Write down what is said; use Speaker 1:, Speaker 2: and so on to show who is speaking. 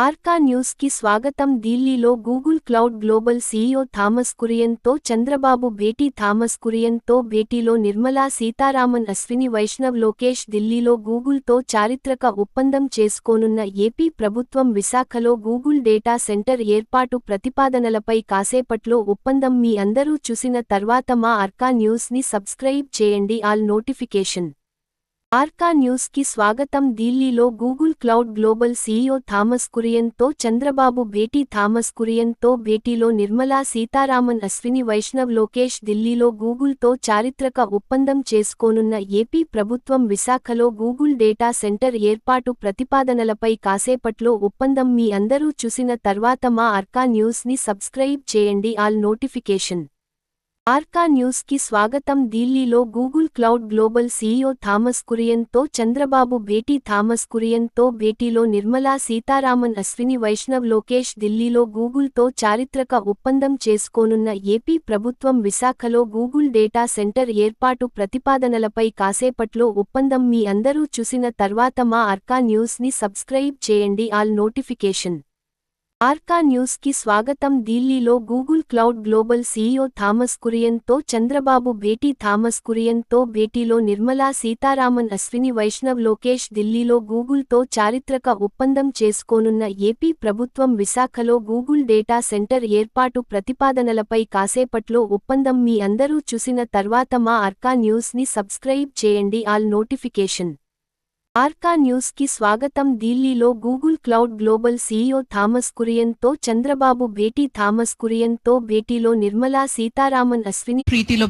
Speaker 1: ఆర్కా న్యూస్కి స్వాగతం. ఢిల్లీలో Google cloud global CEO Thomas కురియన్తో Chandrababu భేటీ. థామస్ కురియన్తో భేటీలో నిర్మలా సీతారామన్ అశ్విని వైష్ణవ్ లోకేష్ ఢిల్లీలో గూగుల్తో చారిత్రక ఒప్పందం చేసుకోనున్న ఏపీ ప్రభుత్వం విశాఖలో గూగుల్ డేటా సెంటర్ ఏర్పాటు ప్రతిపాదనలపై కాసేపట్లో ఒప్పందం. మీ అందరూ చూసిన తర్వాత మా ఆర్కా న్యూస్ని సబ్స్క్రైబ్ చేయండి. All notification. ఆర్కా న్యూస్కి స్వాగతం. ఢిల్లీలో Google cloud global CEO Thomas కురియన్తో Chandrababu భేటీ. థామస్ కురియన్తో భేటీలో నిర్మలా సీతారామన్ అశ్విని వైష్ణవ్ లోకేష్ ఢిల్లీలో గూగుల్తో చారిత్రక ఒప్పందం చేసుకోనున్న ఏపీ ప్రభుత్వం విశాఖలో గూగుల్ డేటా సెంటర్ ఏర్పాటు ప్రతిపాదనలపై కాసేపట్లో ఒప్పందం. మీ అందరూ చూసిన తర్వాత మా ఆర్కా న్యూస్ని సబ్స్క్రైబ్ చేయండి. ఆల్ నోటిఫికేషన్ ఆర్కా న్యూస్కి స్వాగతం. ఢిల్లీలో Google cloud global CEO Thomas కురియన్తో Chandrababu భేటీ. థామస్ కురియన్తో భేటీలో నిర్మలా సీతారామన్ అశ్విని వైష్ణవ్ లోకేష్ ఢిల్లీలో గూగుల్తో చారిత్రక ఒప్పందం చేసుకోనున్న ఏపీ ప్రభుత్వం విశాఖలో గూగుల్ డేటా సెంటర్ ఏర్పాటు ప్రతిపాదనలపై కాసేపట్లో ఒప్పందం. మీ అందరూ చూసిన తర్వాత మా ఆర్కా న్యూస్ని సబ్స్క్రైబ్ చేయండి. ఆల్ నోటిఫికేషన్ ఆర్కా న్యూస్కి స్వాగతం. ఢిల్లీలో Google cloud global CEO Thomas కురియన్తో Chandrababu భేటీ. థామస్ కురియన్తో భేటీలో నిర్మలా సీతారామన్ అశ్విని వైష్ణవ్ లోకేష్ ఢిల్లీలో గూగుల్తో చారిత్రక ఒప్పందం చేసుకోనున్న ఏపీ ప్రభుత్వం విశాఖలో గూగుల్ డేటా సెంటర్ ఏర్పాటు ప్రతిపాదనలపై కాసేపట్లో ఒప్పందం. మీ అందరూ చూసిన తర్వాత మా ఆర్కా న్యూస్ని సబ్స్క్రైబ్ చేయండి. All notification. ఆర్కా న్యూస్కి స్వాగతం. ఢిల్లీలో Google cloud global CEO Thomas కురియన్తో Chandrababu భేటీ. థామస్ కురియన్తో భేటీలో నిర్మలా సీతారామన్ అశ్విని
Speaker 2: ప్రీతిలో